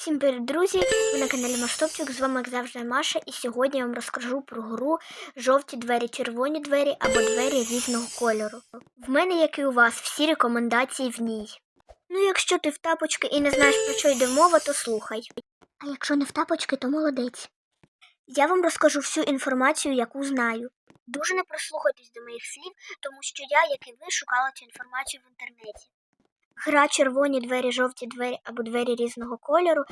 Всім привіт, друзі! Ви на каналі Маштопчик, з вами як завжди Маша, і сьогодні я вам розкажу про гру жовті двері, червоні двері або двері різного кольору. В мене, як і у вас, всі рекомендації в ній. Ну, якщо ти в тапочки і не знаєш про що йде мова, то слухай. А якщо не в тапочки, то молодець. Я вам розкажу всю інформацію, яку знаю. Дуже не прислухайтесь до моїх слів, тому що я, як і ви, шукала цю інформацію в інтернеті. Гра червоні двері, жовті двері або двері різного кольору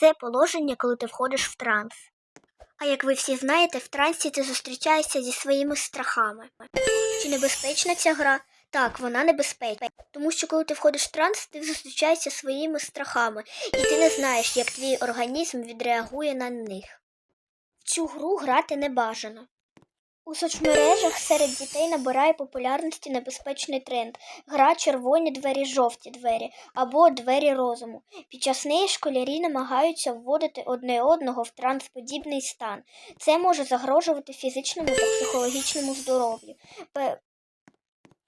це положення, коли ти входиш в транс. А як ви всі знаєте, в трансі ти зустрічаєшся зі своїми страхами. Чи небезпечна ця гра? Так, вона небезпечна. Тому що коли ти входиш в транс, ти зустрічаєшся своїми страхами, і ти не знаєш, як твій організм відреагує на них. В цю гру грати не бажано. У соцмережах серед дітей набирає популярності небезпечний тренд гра червоні двері, жовті двері або двері розуму. Під час неї школярі намагаються вводити одне одного в трансподібний стан. Це може загрожувати фізичному та психологічному здоров'ю.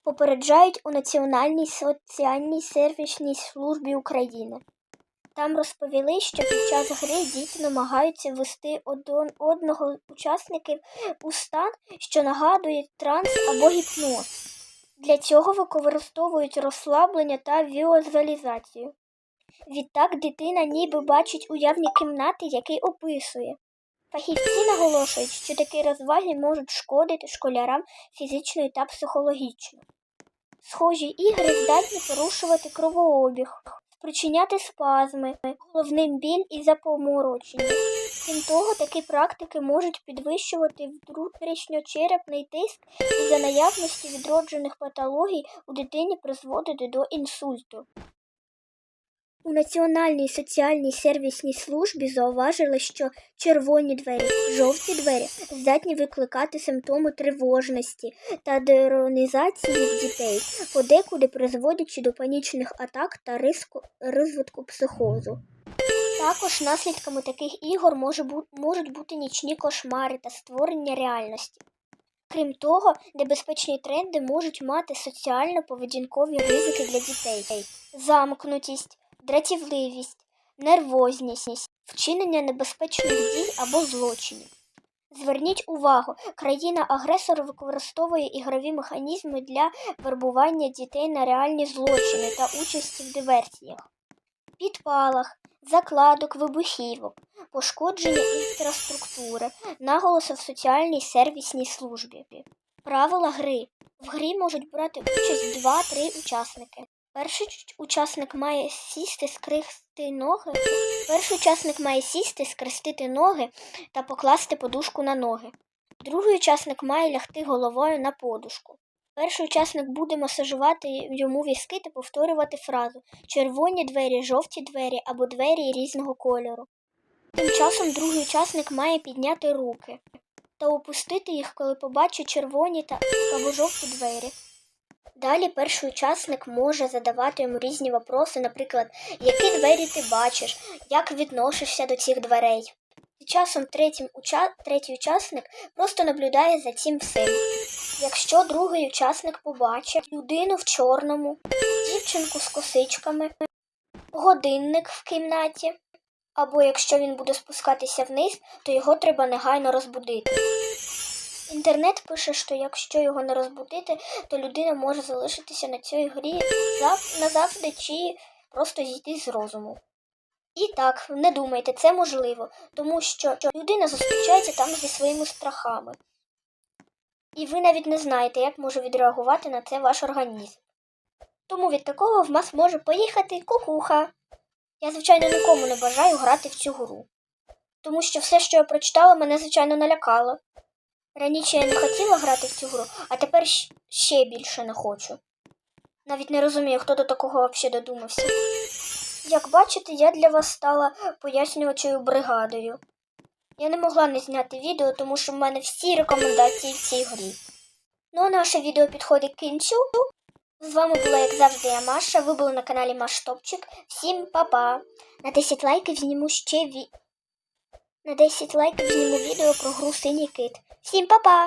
Попереджають у Національній соціальній сервісній службі України. Там розповіли, що під час гри діти намагаються ввести один одного учасників у стан, що нагадує транс або гіпноз. Для цього використовують розслаблення та візуалізацію. Відтак дитина ніби бачить уявні кімнати, які описує. Фахівці наголошують, що такі розваги можуть шкодити школярам фізично та психологічно. Схожі ігри здатні порушувати кровообіг, спричиняти спазми, головний біль і запоморочення. Крім того, такі практики можуть підвищувати внутрішньочерепний тиск і за наявності відроджених патологій у дитині призводити до інсульту. У Національній соціальній сервісній службі зауважили, що червоні двері, жовті двері здатні викликати симптоми тривожності та деронізації дітей, подекуди призводячи до панічних атак та риску, розвитку психозу. Також наслідками таких ігор може бу- можуть бути нічні кошмари та створення реальності. Крім того, небезпечні тренди можуть мати соціально-поведінкові ризики для дітей, замкнутість, дратівливість, нервозність, вчинення небезпечних дій або злочинів. Зверніть увагу, країна-агресор використовує ігрові механізми для вербування дітей на реальні злочини та участі в диверсіях, підпалах, закладок вибухівок, пошкодження інфраструктури, наголоси в соціальній сервісній службі. Правила гри. В грі можуть брати участь 2-3 учасники. Перший учасник має сісти, скрести ноги. Перший учасник має сісти, скрестити ноги та покласти подушку на ноги. Другий учасник має лягти головою на подушку. Перший учасник буде масажувати йому візки та повторювати фразу червоні двері, жовті двері або двері різного кольору. Тим часом другий учасник має підняти руки та опустити їх, коли побачить червоні та або жовті двері. Далі перший учасник може задавати йому різні вопроси, наприклад, які двері ти бачиш, як відносишся до цих дверей. І часом третім уча... третій учасник просто наблюдає за цим всім. Якщо другий учасник побачить людину в чорному, дівчинку з косичками, годинник в кімнаті, або якщо він буде спускатися вниз, то його треба негайно розбудити. Інтернет пише, що якщо його не розбудити, то людина може залишитися на цій грі зав... назавжди чи просто зійти з розуму. І так, не думайте, це можливо, тому що людина зустрічається там зі своїми страхами. І ви навіть не знаєте, як може відреагувати на це ваш організм. Тому від такого в нас може поїхати кукуха. Я, звичайно, нікому не бажаю грати в цю гру. Тому що все, що я прочитала, мене, звичайно, налякало. Раніше я не хотіла грати в цю гру, а тепер ще більше не хочу. Навіть не розумію, хто до такого взагалі додумався. Як бачите, я для вас стала пояснювачою бригадою. Я не могла не зняти відео, тому що в мене всі рекомендації в цій грі. Ну а наше відео підходить к кінцю. З вами була, як завжди, я Маша. Ви були на каналі Маш Топчик. Всім па-па! На 10 лайків зніму ще ві... На 10 лайків зніму відео про гру Синій кит. Всім па-па!